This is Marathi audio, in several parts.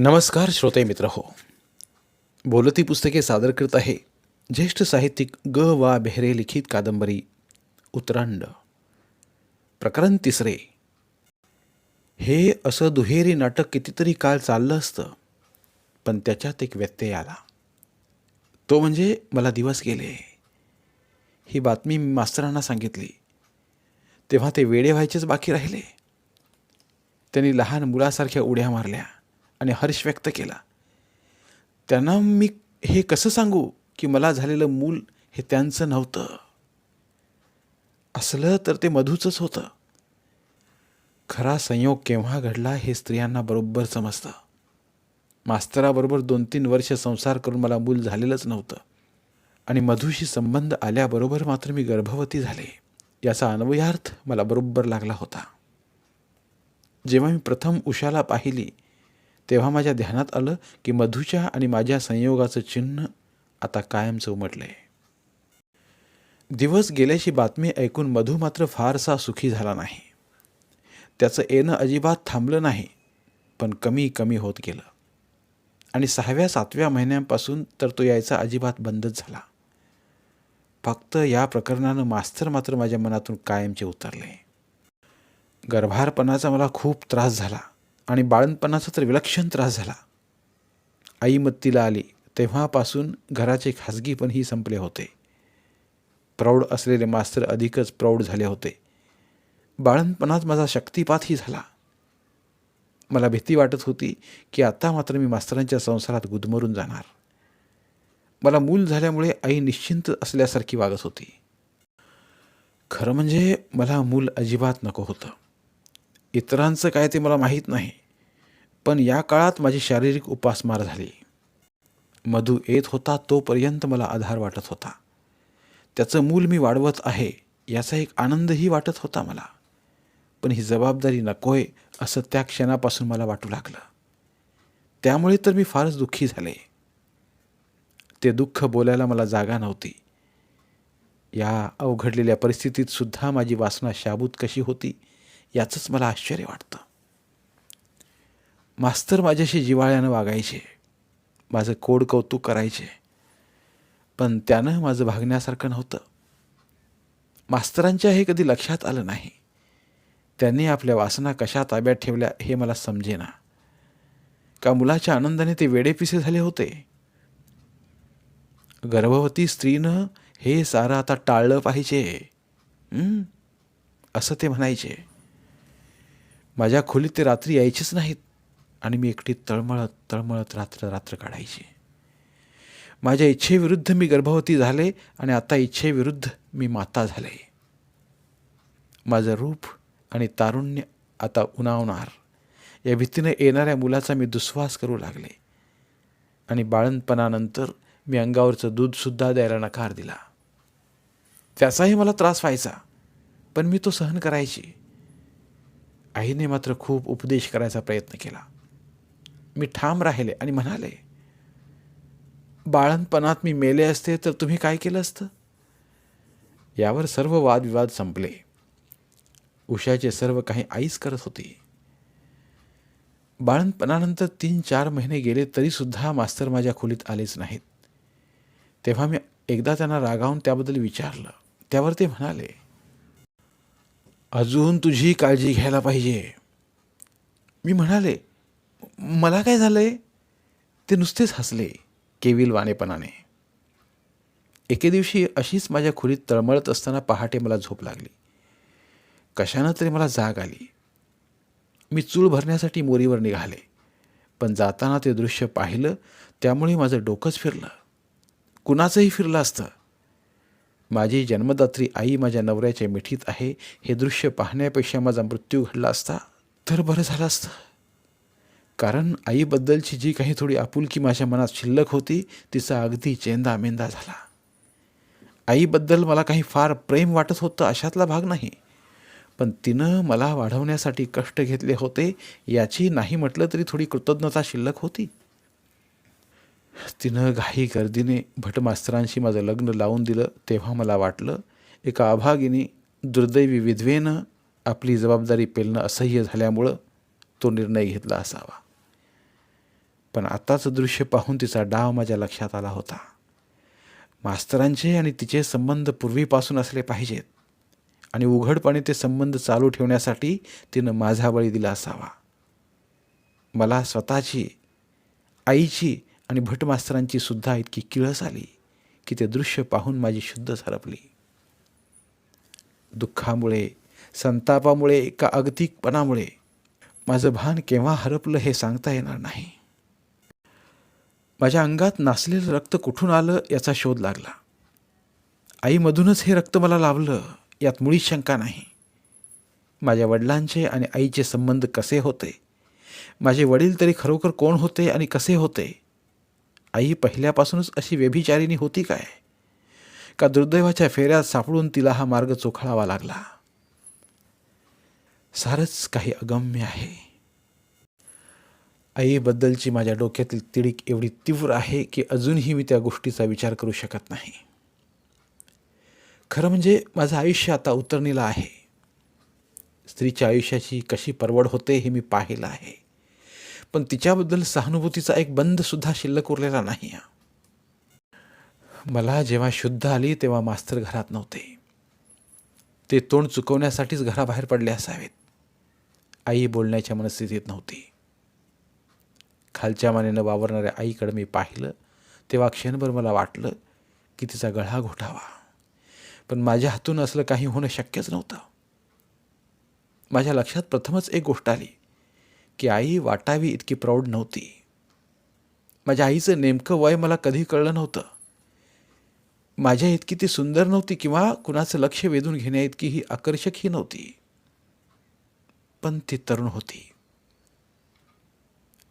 नमस्कार श्रोते मित्र हो. बोलती पुस्तके सादर करत आहे ज्येष्ठ साहित्यिक ग वा बेहरे लिखित कादंबरी उतरांड प्रकरण तिसरे. हे असं दुहेरी नाटक कितीतरी काळ चाललं असतं पण त्याच्यात एक व्यत्यय आला. तो म्हणजे मला दिवस गेले. ही बातमी मी मास्तरांना सांगितली. तेव्हा ते वेडे व्हायचेच बाकी राहिले. त्यांनी लहान मुलासारख्या उड्या मारल्या. आणि हर्ष व्यक्त केला. त्यांना मी हे कसं सांगू की मला झालेलं मूल हे त्यांचं नव्हतं? असलं तर ते मधूचंच होतं. खरा संयोग केव्हा घडला हे स्त्रियांना बरोबर समजतं. मास्तराबरोबर दोन तीन वर्ष संसार करून मला मूल झालेलंच नव्हतं. आणि मधूशी संबंध आल्याबरोबर मात्र मी गर्भवती झाले. याचा अन्वयार्थ मला बरोबर लागला होता. जेव्हा मी प्रथम उषाला पाहिली तेव्हा माझ्या ध्यानात आलं की मधूच्या आणि माझ्या संयोगाचं चिन्ह आता कायमचं उमटलंय. दिवस गेल्याची बातमी ऐकून मधू मात्र फारसा सुखी झाला नाही. त्याचं येणं अजिबात थांबलं नाही पण कमी कमी होत गेलं. आणि सहाव्या सातव्या महिन्यांपासून तर तो यायचा अजिबात बंदच झाला. फक्त या प्रकरणानं मास्तर मात्र माझ्या मनातून कायमचे उतरले. गर्भारपणाचा मला खूप त्रास झाला. आणि बाळणपणाचा तर विलक्षण त्रास झाला. आई मत्तीला आली. तेव्हापासून घराचे खाजगीपणही संपले होते. प्रौढ असलेले मास्तर अधिकच प्रौढ झाले होते. बाळणपणात माझा शक्तिपातही झाला. मला भीती वाटत होती की आता मात्र मी मास्तरांच्या संसारात गुदमरून जाणार. मला मूल झाल्यामुळे आई निश्चिंत असल्यासारखी वागत होती. खरं म्हणजे मला मूल अजिबात नको होतं. इतरांचं काय ते मला माहीत नाही. पण या काळात माझी शारीरिक उपासमार झाली. मधू येत होता तोपर्यंत मला आधार वाटत होता. त्याचं मूल मी वाढवत आहे याचा एक आनंदही वाटत होता मला. पण ही जबाबदारी नकोय असं त्या क्षणापासून मला वाटू लागलं. त्यामुळे तर मी फारच दुःखी झाले. ते दुःख बोलायला मला जागा नव्हती. या अवघडलेल्या परिस्थितीत सुद्धा माझी वासना शाबूत कशी होती याचंच मला आश्चर्य वाटतं. मास्तर माझ्याशी जिवाळ्यानं वागायचे. माझं कोड कौतुक करायचे. पण त्यानं माझं भागण्यासारखं नव्हतं. मास्तरांच्या हे कधी लक्षात आलं नाही. त्यांनी आपल्या वासना कशा ताब्यात ठेवल्या हे मला समजेना. का मुलाच्या आनंदाने ते वेडेपिसे झाले होते? गर्भवती स्त्रीनं हे सारं आता टाळलं पाहिजे. असं ते म्हणायचे. माझ्या खोलीत ते रात्री यायचेच नाहीत. आणि मी एकटी तळमळत तळमळत रात्र रात्र काढायची. माझ्या इच्छेविरुद्ध मी गर्भवती झाले आणि आता इच्छेविरुद्ध मी माता झाले. माझं रूप आणि तारुण्य आता उणावणार या भीतीनं येणाऱ्या मुलाचा मी दुस्वास करू लागले. आणि बाळणपणानंतर मी अंगावरचं दूधसुद्धा द्यायला नकार दिला. त्याचाही मला त्रास व्हायचा पण मी तो सहन करायची. आईने मात्र खूप उपदेश करायचा प्रयत्न केला. मी ठाम राहिले आणि म्हणाले बाळणपणात मी मेले असते तर तुम्ही काय केलं असतं? यावर सर्व वादविवाद संपले. उषाचे सर्व काही आईच करत होती. बाळणपणानंतर तीन चार महिने गेले तरीसुद्धा मास्तर माझ्या खोलीत आलेच नाहीत. तेव्हा मी एकदा त्यांना रागावून त्याबद्दल विचारलं. त्यावर ते म्हणाले अजून तुझी काळजी घ्यायला पाहिजे. मी म्हणाले मला काय झालं आहे ते नुसतेच हसले केविल वाणेपणाने. एके दिवशी अशीच माझ्या खोलीत तळमळत असताना पहाटे मला झोप लागली. कशानं तरी मला जाग आली. मी चूळ भरण्यासाठी मोरीवर निघाले पण जाताना ते दृश्य पाहिलं त्यामुळे माझं डोकंच फिरलं. कुणाचंही फिरलं असतं. माझी जन्मदात्री आई माझ्या नवऱ्याच्या मिठीत आहे. हे दृश्य पाहण्यापेक्षा माझा मृत्यू घडला असता तर बरं झालं असतं. कारण आईबद्दलची जी काही थोडी आपुलकी माझ्या मनात शिल्लक होती तिचा अगदी चेंदा मेंदा झाला. आईबद्दल मला काही फार प्रेम वाटत होतं अशातला भाग नाही. पण तिनं मला वाढवण्यासाठी कष्ट घेतले होते याची नाही म्हटलं तरी थोडी कृतज्ञता शिल्लक होती. तिनं घाई गर्दीने भटमास्तरांशी माझं लग्न लावून दिलं तेव्हा मला वाटलं एका अभागिनी दुर्दैवी विधवेनं आपली जबाबदारी पेलणं असह्य झाल्यामुळं तो निर्णय घेतला असावा. पण आत्ताचं दृश्य पाहून तिचा डाव माझ्या लक्षात आला होता. मास्तरांचे आणि तिचे संबंध पूर्वीपासून असले पाहिजेत आणि उघडपणे ते संबंध चालू ठेवण्यासाठी तिनं माझा बळी दिला असावा. मला स्वतःची आईची आणि भटमास्तरांची सुद्धा इतकी किळस आली की ते दृश्य पाहून माझी शुद्ध सरपली. दुःखामुळे संतापामुळे का अगतिकपणामुळे माझं भान केव्हा हरपलं हे सांगता येणार नाही. माझ्या अंगात नासलेलं रक्त कुठून आलं याचा शोध लागला. आईमधूनच हे रक्त मला लावलं यात मुळीच शंका नाही. माझ्या वडिलांचे आणि आईचे संबंध कसे होते? माझे वडील तरी खरोखर कोण होते आणि कसे होते? आई पहिल्यापासूनच अशी व्यभिचारिणी होती काय? का दुर्दैवाच्या फेऱ्यात सापडून तिला हा मार्ग चोखळावा लागला? सारच काही अगम्य आहे. आईबद्दलची माझ्या डोक्यातील तिडीक एवढी तीव्र आहे की अजूनही मी त्या गोष्टीचा विचार करू शकत नाही. खरं म्हणजे माझं आयुष्य आता उतरणीला आहे. स्त्रीच्या आयुष्याची कशी परवड होते हे मी पाहिलं आहे. पण तिच्याबद्दल सहानुभूतीचा एक बंधसुद्धा शिल्लक उरलेला नाही. मला जेव्हा शुद्ध आली तेव्हा मास्तर घरात नव्हते. ते तोंड चुकवण्यासाठीच घराबाहेर पडले असावेत. आई बोलण्याच्या मनस्थितीत नव्हती. खालच्या मानेनं वावरणाऱ्या आईकडे मी पाहिलं तेव्हा क्षणभर मला वाटलं की तिचा गळा घोटावा. पण माझ्या हातून असलं काही होणं शक्यच नव्हतं. माझ्या लक्षात प्रथमच एक गोष्ट आली. की आई वाटावी इतकी प्रौढ नव्हती. माझ्या आईचं नेमकं वय मला कधी कळलं नव्हतं. माझ्या इतकी ती सुंदर नव्हती किंवा कुणाचं लक्ष वेधून घेण्या इतकी ही आकर्षकही नव्हती. पण ती तरुण होती.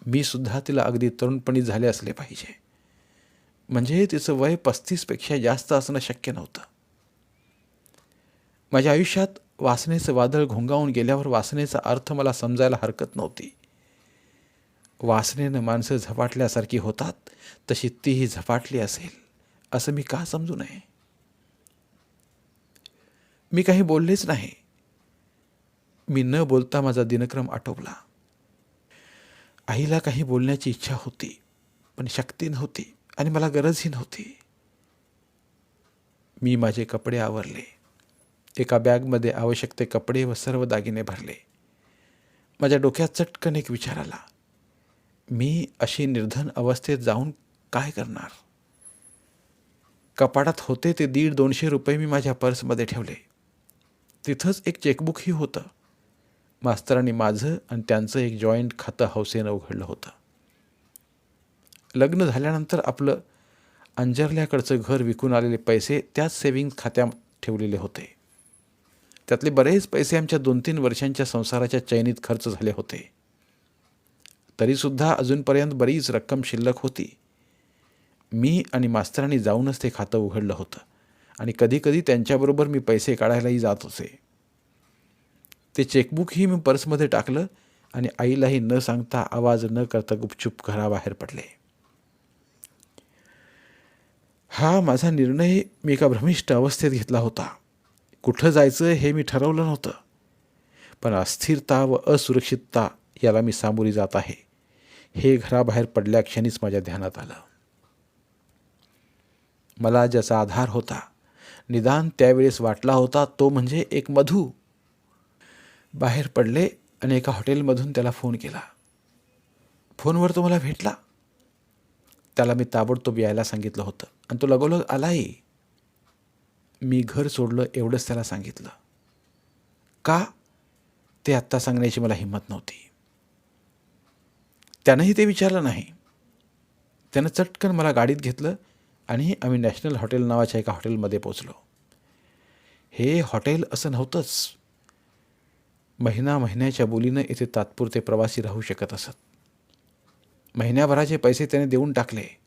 मी सुद्धा तिला अगदी तरुणपणी झाले असले पाहिजे. म्हणजे तिचं वय पस्तीसपेक्षा जास्त असणं शक्य नव्हतं. माझ्या आयुष्यात वासनेचं वादळ घोंगावून गेल्यावर वासनेचा अर्थ मला समजायला हरकत नव्हती. वासनेनं माणसं झपाटल्यासारखी होतात तशी तीही झपाटली असेल असं मी का समजू नये? मी काही बोललेच नाही. मी न बोलता माझा दिनक्रम आटोपला. आईला काही बोलण्याची इच्छा होती पण शक्ती नव्हती आणि मला गरजही नव्हती. मी माझे कपडे आवरले. एका बॅगमध्ये आवश्यक ते कपडे व सर्व दागिने भरले. माझ्या डोक्यात चटकन एक विचार आला. मी अशी निर्धन अवस्थेत जाऊन काय करणार? कपाटात होते ते दीड दोनशे रुपये मी माझ्या पर्समध्ये ठेवले. तिथंच एक चेकबुकही होतं. मास्तरांनी माझं आणि त्यांचं एक जॉईंट खातं हौसेनं उघडलं होतं. लग्न झाल्यानंतर आपलं अंजरल्याकडचं घर विकून आलेले पैसे त्याच सेविंग खात्यात ठेवलेले होते. त्यातले बरेच पैसे आमच्या दोन तीन वर्षांच्या संसाराच्या चैनीत खर्च झाले होते. तरीसुद्धा अजूनपर्यंत बरीच रक्कम शिल्लक होती. मी आणि मास्तरांनी जाऊनच ते खातं उघडलं होतं आणि कधीकधी त्यांच्याबरोबर मी पैसे काढायलाही जात होते ते चेकबुकही मी पर्समध्ये टाकलं आणि आईलाही न सांगता आवाज न करता गुपचूप घराबाहेर पडले. हा माझा निर्णय मी एका भ्रमिष्ट अवस्थेत घेतला होता. कुठं जायचं हे मी ठरवलं नव्हतं. पण अस्थिरता व असुरक्षितता याला मी सामोरी जात आहे. हे घराबाहेर पडल्या क्षणीच माझ्या ध्यानात आलं. मला ज्याचा आधार होता निदान त्यावेळेस वाटला होता तो म्हणजे एक मधू. बाहेर पडले आणि एका हॉटेलमधून त्याला फोन केला. फोनवर तो मला भेटला. त्याला मी ताबडतोब यायला सांगितलं होतं आणि तो लगोलग आलाही. मी घर सोडलं एवढंच त्याला सांगितलं. का? ते आत्ता सांगण्याची मला हिंमत नव्हती. त्यानंही ते विचारलं नाही. त्यानं चटकन मला गाडीत घेतलं आणि आम्ही नॅशनल हॉटेल नावाच्या एका हॉटेलमध्ये पोचलो हे हॉटेल असं नव्हतंच. महिना महिन्याच्या बोलीनं इथे तात्पुरते प्रवासी राहू शकत असत. महिन्याभराचे पैसे त्याने देऊन टाकले.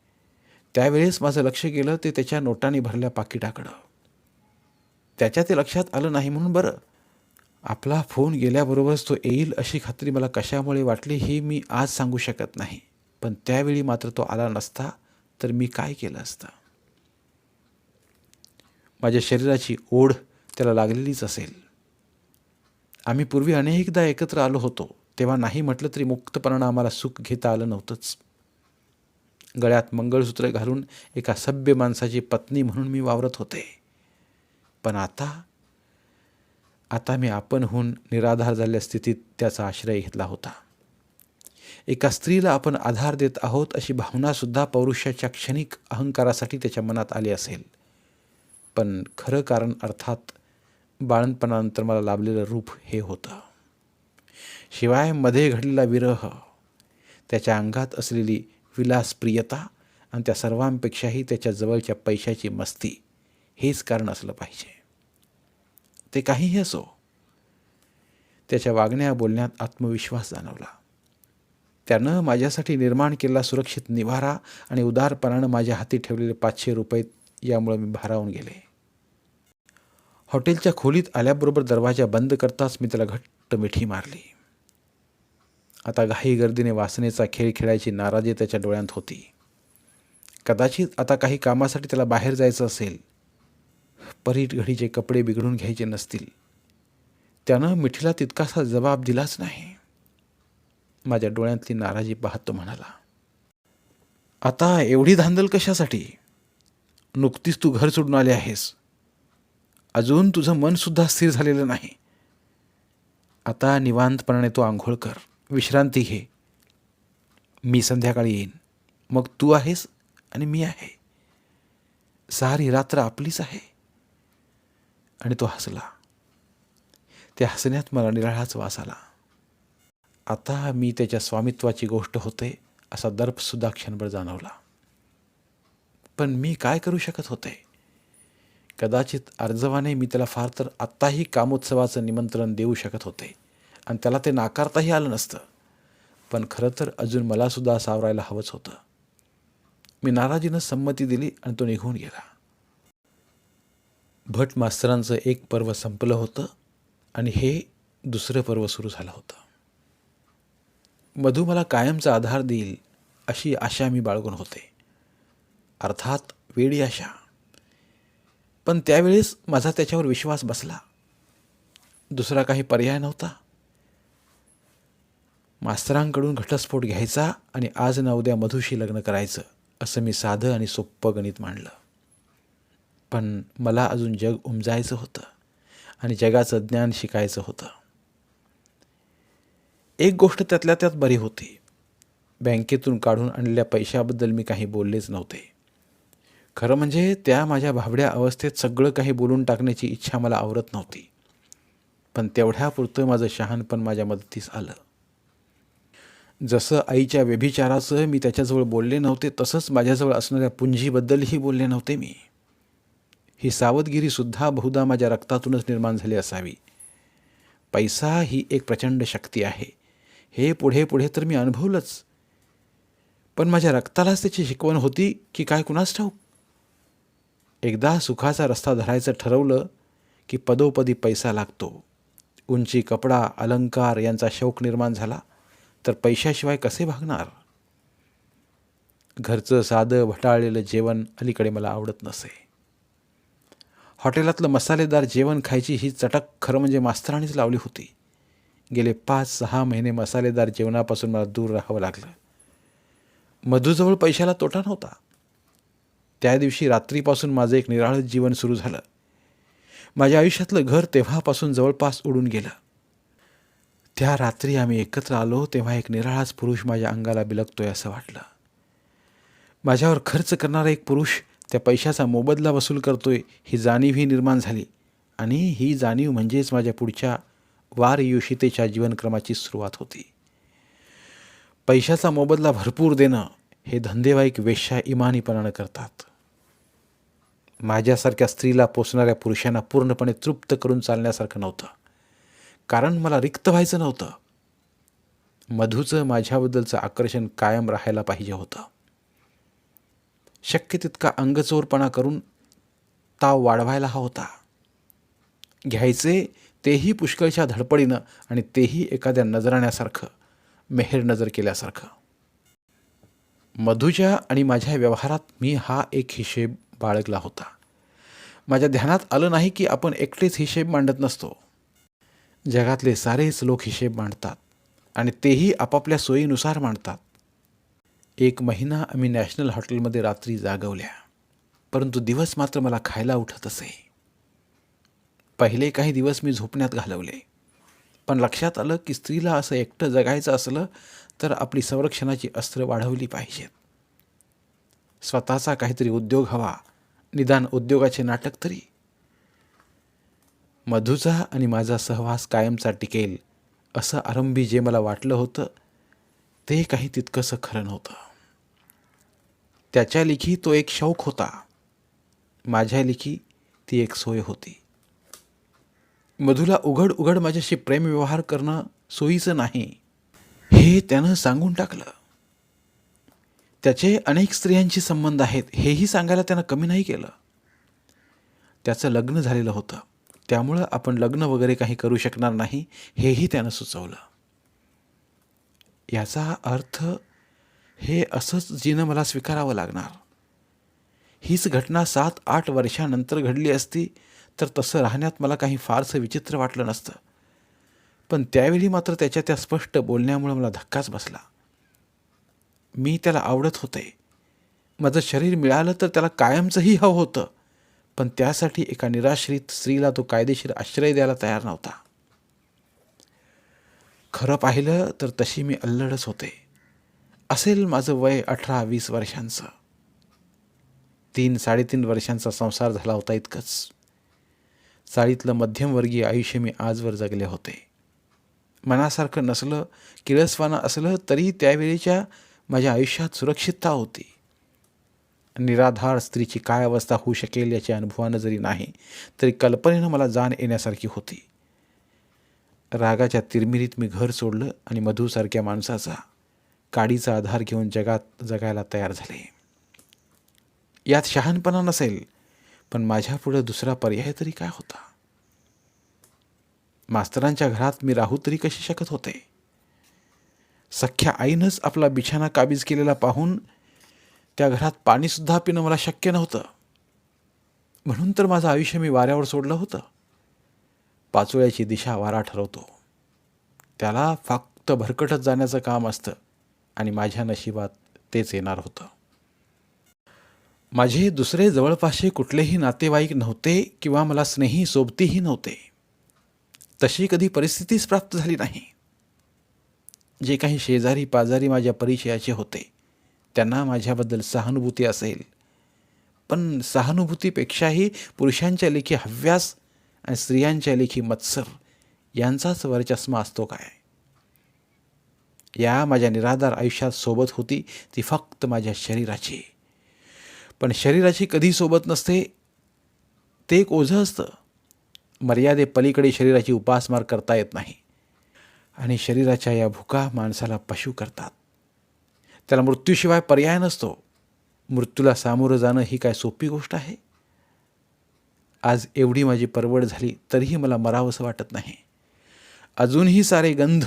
त्यावेळेस माझं लक्ष गेलं ते त्याच्या नोटांनी भरल्या पाकिटाकडं. त्याच्या ते लक्षात आलं नाही म्हणून बरं. आपला फोन गेल्याबरोबरच तो येईल अशी खात्री मला कशामुळे वाटली हे मी आज सांगू शकत नाही. पण त्यावेळी मात्र तो आला नसता तर मी काय केलं असतं? माझ्या शरीराची ओढ त्याला लागलेलीच असेल. आम्ही पूर्वी अनेकदा एकत्र आलो होतो तेव्हा नाही म्हटलं तरी मुक्तपणानं आम्हाला सुख घेता आलं नव्हतंच. गळ्यात मंगळसूत्र घालून एका सभ्य माणसाची पत्नी म्हणून मी वावरत होते. पण आता आता मी आपणहून निराधार झालेल्या स्थितीत त्याचा आश्रय घेतला होता. एका स्त्रीला आपण आधार देत आहोत अशी भावनासुद्धा पौरुषाच्या क्षणिक अहंकारासाठी त्याच्या मनात आली असेल. पण खरं कारण अर्थात बाळणपणानंतर मला लाभलेलं रूप हे होतं. शिवायमध्ये घडलेला विरह त्याच्या अंगात असलेली विलासप्रियता आणि त्या सर्वांपेक्षाही त्याच्या जवळच्या पैशाची मस्ती हेच कारण असलं पाहिजे. ते काहीही असो त्याच्या वागण्या बोलण्यात आत्मविश्वास जाणवला. त्यानं माझ्यासाठी निर्माण केलेला सुरक्षित निवारा आणि उदारपणानं माझ्या हाती ठेवलेले पाचशे रुपये यामुळे मी भारावून गेले. हॉटेलच्या खोलीत आल्याबरोबर दरवाजा बंद करताच मी त्याला घट्ट मिठी मारली. आता घाई गर्दीने वासनेचा खेळ खेळायची नाराजी त्याच्या डोळ्यांत होती. कदाचित आता काही कामासाठी त्याला बाहेर जायचं असेल परीट घडीचे कपडे बिघडून घ्यायचे नसतील. त्यानं मिठीला तितकासा जबाब दिलाच नाही. माझ्या डोळ्यातली नाराजी पाहत तो म्हणाला. आता एवढी धांदल कशासाठी? नुकतीच तू घर सोडून आले आहेस. अजून तुझं मनसुद्धा स्थिर झालेलं नाही. आता निवांतपणाने तो आंघोळ कर. विश्रांती घे. मी संध्याकाळी येईन. मग तू आहेस आणि मी आहे. सारी रात्र आपलीच आहे. आणि तो हसला. त्या हसण्यात मला निराळाच वास आला. आता मी त्याच्या स्वामित्वाची गोष्ट होते असा दर्पसुद्धा क्षणभर जाणवला. पण मी काय करू शकत होते? कदाचित अर्जवाने मी त्याला फार तर आत्ताही कामोत्सवाचं निमंत्रण देऊ शकत होते आणि त्याला ते नाकारताही आलं नसतं. पण खरं तर अजून मलासुद्धा सावरायला हवंच होतं. मी नाराजीनं संमती दिली आणि तो निघून गेला. भट मास्तरांचं एक पर्व संपलं होतं आणि हे दुसरं पर्व सुरू झालं होतं. मधू मला कायमचा आधार देईल अशी आशा मी बाळगून होते. अर्थात वेडी आशा. पण त्यावेळेस माझा त्याच्यावर विश्वास बसला. दुसरा काही पर्याय नव्हता. मास्तरांकडून घटस्फोट घ्यायचा आणि आज ना उद्या मधूशी लग्न करायचं असं मी साधं आणि सोप्पं गणित मांडलं. पण मला अजून जग उमजायचं होतं आणि जगाचं ज्ञान शिकायचं होतं. एक गोष्ट त्यातल्या त्यात बरी होती. बँकेतून काढून आणलेल्या पैशाबद्दल मी काही बोललेच नव्हते. खरं म्हणजे त्या माझ्या भाबड्या अवस्थेत सगळं काही बोलून टाकण्याची इच्छा मला आवरत नव्हती. पण तेवढ्यापुरतं माझं शहाणपण माझ्या मदतीस आलं. जसं आईच्या व्यभिचाराचं मी त्याच्याजवळ बोलले नव्हते तसंच माझ्याजवळ असणाऱ्या पुंजीबद्दलही बोलले नव्हते मी. ही सावधगिरीसुद्धा बहुधा माझ्या रक्तातूनच निर्माण झाली असावी. पैसा ही एक प्रचंड शक्ती आहे. हे पुढे पुढे तर मी अनुभवलंच. पण माझ्या रक्तालाच त्याची शिकवण होती की काय कुणास ठाऊक? एकदा सुखाचा रस्ता धरायचं ठरवलं की पदोपदी पैसा लागतो. उंची कपडा अलंकार यांचा शौक निर्माण झाला तर पैशाशिवाय कसे भागणार? घरचं साधं भटाळलेलं जेवण अलीकडे मला आवडत नसे. हॉटेलातलं मसालेदार जेवण खायची ही चटक खरं म्हणजे मास्तराणीच लावली होती. गेले पाच सहा महिने मसालेदार जेवणापासून मला दूर राहावं लागलं. मधूजवळ पैशाला तोटा नव्हता. त्या दिवशी रात्रीपासून माझं एक निराळं जीवन सुरू झालं. माझ्या आयुष्यातलं घर तेव्हापासून जवळपास उडून गेलं. त्या रात्री आम्ही एकत्र आलो तेव्हा एक निराळाच पुरुष माझ्या अंगाला बिलगतोय असं वाटलं. माझ्यावर खर्च करणारा एक पुरुष त्या पैशाचा मोबदला वसूल करतोय ही जाणीवही निर्माण झाली. आणि ही जाणीव म्हणजेच माझ्या पुढच्या वारयुषितेच्या जीवनक्रमाची सुरुवात होती. पैशाचा मोबदला भरपूर देणं हे धंदेवाईक वेश्या इमानीपणानं करतात. माझ्यासारख्या स्त्रीला पोचणाऱ्या पुरुषांना पूर्णपणे तृप्त करून चालण्यासारखं नव्हतं. कारण मला रिक्त व्हायचं नव्हतं. मधूचं माझ्याबद्दलचं आकर्षण कायम राहायला पाहिजे होतं. शक्य तितका अंगचोरपणा करून ताव वाढवायला हा होता. घ्यायचे तेही पुष्कळच्या धडपडीनं आणि तेही एखाद्या नजराण्यासारखं मेहेर नजर केल्यासारखं. मधूच्या आणि माझ्या व्यवहारात मी हा एक हिशेब बाळगला होता. माझ्या ध्यानात आलं नाही की आपण एकटेच हिशेब मांडत नसतो. जगातले सारेच लोक हिशेब मांडतात आणि तेही आपापल्या सोयीनुसार मांडतात. एक महिना आम्ही नॅशनल हॉटेलमध्ये रात्री जागवल्या. परंतु दिवस मात्र मला खायला उठत असे. पहिले काही दिवस मी झोपण्यात घालवले. पण लक्षात आलं की स्त्रीला असं एकटं जगायचं असलं तर आपली संरक्षणाची अस्त्र वाढवली पाहिजेत. स्वतःचा काहीतरी उद्योग हवा निदान उद्योगाचे नाटक तरी. मधूचा आणि माझा सहवास कायमचा टिकेल असं आरंभी जे मला वाटलं होतं ते काही तितकंसं खरं नव्हतं. त्याच्या लिखी तो एक शौक होता. माझ्या लिखी ती एक सोय होती. मधूला उघड उघड माझ्याशी प्रेमव्यवहार करणं सोयीचं नाही. हे त्यानं सांगून टाकलं. त्याचे अनेक स्त्रियांशी संबंध आहेत हेही सांगायला त्यानं कमी नाही केलं. त्याचं लग्न झालेलं होतं. त्यामुळं आपण लग्न वगैरे काही करू शकणार नाही हेही त्यानं सुचवलं. याचा अर्थ हे असंच जिनं मला स्वीकारावं लागणार. हीच घटना सात आठ वर्षानंतर घडली असती तर तसं राहण्यात मला काही फारसं विचित्र वाटलं नसतं. पण त्यावेळी मात्र त्याच्या त्या स्पष्ट बोलण्यामुळे मला धक्काच बसला. मी त्याला आवडत होते. माझं शरीर मिळालं तर त्याला कायमचंही हवं होतं पण त्यासाठी एका निराश्रित स्त्रीला तो कायदेशीर आश्रय द्यायला तयार नव्हता. खरं पाहिलं तर तशी मी अल्लडच होते. असेल माझं वय अठरा वीस वर्षांचं. तीन साडेतीन वर्षांचा संसार झाला होता इतकंच. चाळीतलं मध्यमवर्गीय आयुष्य मी आजवर जगले होते. मनासारखं नसलं किळसवाना असलं तरी त्यावेळीच्या माझ्या आयुष्यात सुरक्षितता होती. निराधार स्त्रीची काय अवस्था होऊ शकेल याच्या अनुभवानं जरी नाही तरी कल्पनेनं मला जाण येण्यासारखी होती. रागाच्या तिरमिरीत मी घर सोडलं आणि मधूसारख्या माणसाचा काडीचा आधार घेऊन जगात जगायला तयार झाले. यात शहाणपणा नसेल पण माझ्यापुढं दुसरा पर्याय तरी काय होता? मास्तरांच्या घरात मी राहू तरी कशी शकत होते? सख्ख्या आईनंच आपला बिछाना काबीज केलेला पाहून त्या घरात पाणीसुद्धा पिणं मला शक्य नव्हतं. म्हणून तर माझं आयुष्य मी वाऱ्यावर सोडलं होतं. पाचोळ्याची दिशा वारा ठरवतो. त्याला फक्त भरकटत जाण्याचं काम असतं. आणि माझ्या नशिबात तेच येणार होतं. माझे दुसरे जवळपासचे कुठलेही नातेवाईक नव्हते किंवा मला स्नेही सोबतीही नव्हते. तशी कधी परिस्थितीच प्राप्त झाली नाही. जे काही शेजारी पाजारी माझ्या परिचयाचे होते त्यांना माझ्याबद्दल सहानुभूती असेल. पण सहानुभूतीपेक्षाही पुरुषांच्या लेखी हव्यास आणि स्त्रियांच्या लेखी मत्सर यांचाच वरचष्मा असतो काय? या माझ्या निराधार आयुष्यात सोबत होती ती फक्त माझ्या शरीराची. पण शरीराची कधी सोबत नसते ते एक ओझं असतं. मर्यादे पलीकडे शरीराची उपासमार करता येत नाही. आणि शरीराच्या या भुका माणसाला पशु करतात. त्याला मृत्यूशिवाय पर्याय नसतो. मृत्यूला सामोरं जाणं ही काय सोपी गोष्ट आहे? आज एवढी माझी परवड झाली तरीही मला मरावंसं वाटत नाही. अजूनही सारे गंध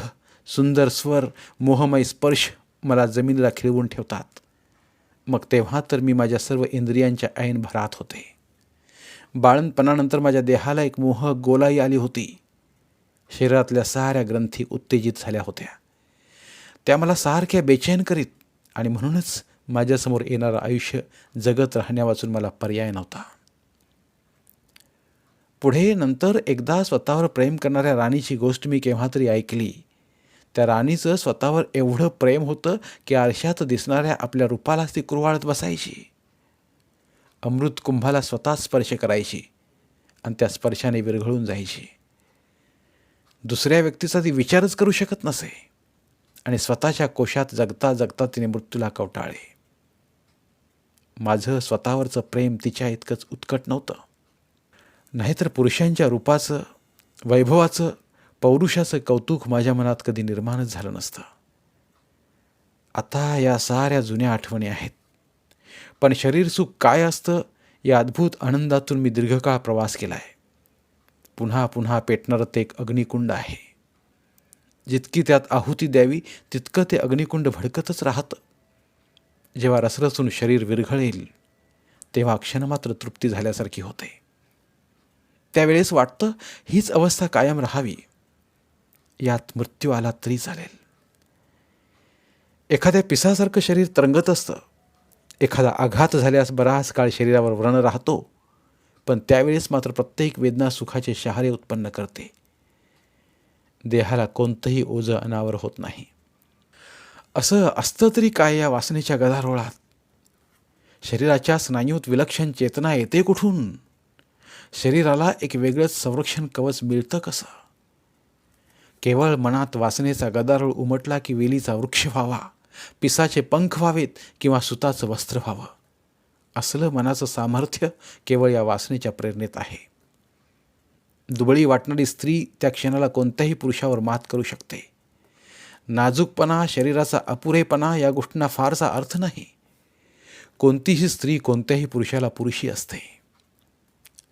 सुंदर स्वर मोहमय स्पर्श मला जमिनीला खिळवून ठेवतात. मग तेव्हा तर मी माझ्या सर्व इंद्रियांच्या ऐन भरात होते. बाळणपणानंतर माझ्या देहाला एक मोह गोलाई आली होती. शरीरातल्या साऱ्या ग्रंथी उत्तेजित झाल्या होत्या. त्या मला सारख्या बेचैन करीत आणि म्हणूनच माझ्यासमोर येणारं आयुष्य जगत राहण्यावाचून मला पर्याय नव्हता. पुढे नंतर एकदा स्वतःवर प्रेम करणाऱ्या राणीची गोष्ट मी केव्हा तरी ऐकली. त्या राणीचं स्वतःवर एवढं प्रेम होतं की आरशात दिसणाऱ्या आपल्या रूपालाच ती कुरवाळत बसायची. अमृत कुंभाला स्वतः स्पर्श करायची आणि त्या स्पर्शाने विरघळून जायची. दुसऱ्या व्यक्तीचा ती विचारच करू शकत नसे आणि स्वतःच्या कोशात जगता जगता तिने मृत्यूला कवटाळे. माझं स्वतःवरचं प्रेम तिच्या इतकंच उत्कट नव्हतं. नाहीतर पुरुषांच्या रूपाचं वैभवाचं पौरुषाचं कौतुक माझ्या मनात कधी निर्माणच झालं नसतं. आता या साऱ्या जुन्या आठवणी आहेत. पण शरीर सुख काय असतं या अद्भुत आनंदातून मी दीर्घकाळ प्रवास केला आहे पुन्हा पुन्हा पेटणारं ते एक अग्निकुंड आहे. जितकी त्यात आहुती द्यावी तितकं ते अग्निकुंड भडकतच राहतं. जेव्हा रसरसून शरीर विरघळेल तेव्हा क्षणमात्र तृप्ती झाल्यासारखी होते. त्यावेळेस वाटतं हीच अवस्था कायम राहावी. यात मृत्यू आला तरी चालेल. एखाद्या पिसासारखं शरीर तरंगत असतं. एखादा आघात झाल्यास बराच काळ शरीरावर व्रण राहतो. पण त्यावेळेस मात्र प्रत्येक वेदना सुखाचे शहारे उत्पन्न करते. देहाला कोणतंही ओझं अनावर होत नाही. असं असतं तरी काय या वासनेच्या गदारोळात? शरीराच्या स्नायूत विलक्षण चेतना येते कुठून? शरीराला एक वेगळंच संरक्षण कवच मिळतं कसं? केवळ मनात वासनेचा गदारोळ उमटला की वेलीचा वृक्ष व्हावा. पिसाचे पंख व्हावेत किंवा सुताचं वस्त्र व्हावं. असलं मनाचं सामर्थ्य केवळ या वासनेच्या प्रेरणेत आहे. दुबळी वाटणारी स्त्री त्या क्षणाला कोणत्याही पुरुषावर मात करू शकते. नाजूकपणा शरीराचा अपुरेपणा या गोष्टींना फारसा अर्थ नाही. कोणतीही स्त्री कोणत्याही पुरुषाला पुरुषी असते.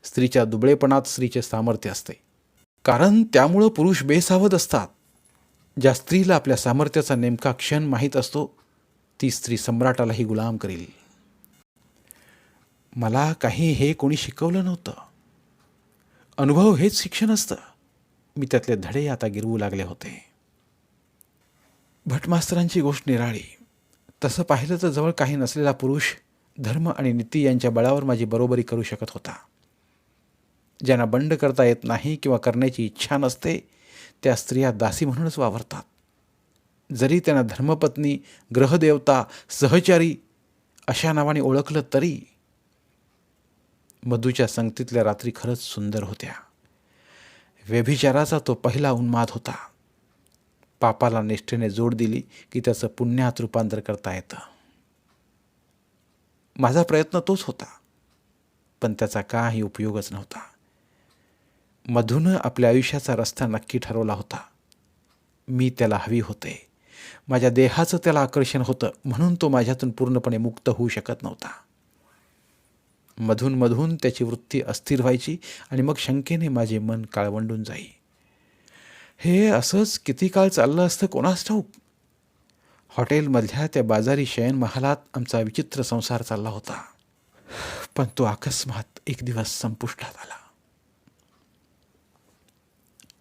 स्त्रीच्या दुबळेपणात स्त्रीचे सामर्थ्य असते. कारण त्यामुळं पुरुष बेसावध असतात. ज्या स्त्रीला आपल्या सामर्थ्याचा नेमका क्षण माहीत असतो ती स्त्री सम्राटालाही गुलाम करील. मला काही हे कोणी शिकवलं नव्हतं. अनुभव हेच शिक्षण असतं. मी त्यातले धडे आता गिरवू लागले होते. भटमास्तरांची गोष्ट निराळी. तसं पाहिलं तर जवळ काही नसलेला पुरुष धर्म आणि नीती यांच्या बळावर माझी बरोबरी करू शकत होता. ज्यांना बंड करता येत नाही किंवा करण्याची इच्छा नसते त्या स्त्रिया दासी म्हणूनच वावरतात. जरी त्यांना धर्मपत्नी ग्रहदेवता सहचारी अशा नावाने ओळखलं तरी मधूच्या संगतीतल्या रात्री खरंच सुंदर होत्या. व्यभिचाराचा तो पहिला उन्माद होता. पापाला निष्ठेने जोड दिली की त्याचं पुण्यात रूपांतर करता येतं. माझा प्रयत्न तोच होता पण त्याचा काही उपयोगच नव्हता. मधून आपल्या आयुष्याचा रस्ता नक्की ठरवला होता. मी त्याला हवी होते. माझ्या देहाचं त्याला आकर्षण होतं म्हणून तो माझ्यातून पूर्णपणे मुक्त होऊ शकत नव्हता. मधून मधून त्याची वृत्ती अस्थिर व्हायची आणि मग शंकेने माझे मन काळवंडून जाई. हे असंच किती काळ चाललं असतं कोणास ठाऊक? हॉटेलमधल्या त्या बाजारी शयन महालात आमचा विचित्र संसार चालला होता. पण तो अकस्मात एक दिवस संपुष्टात आला.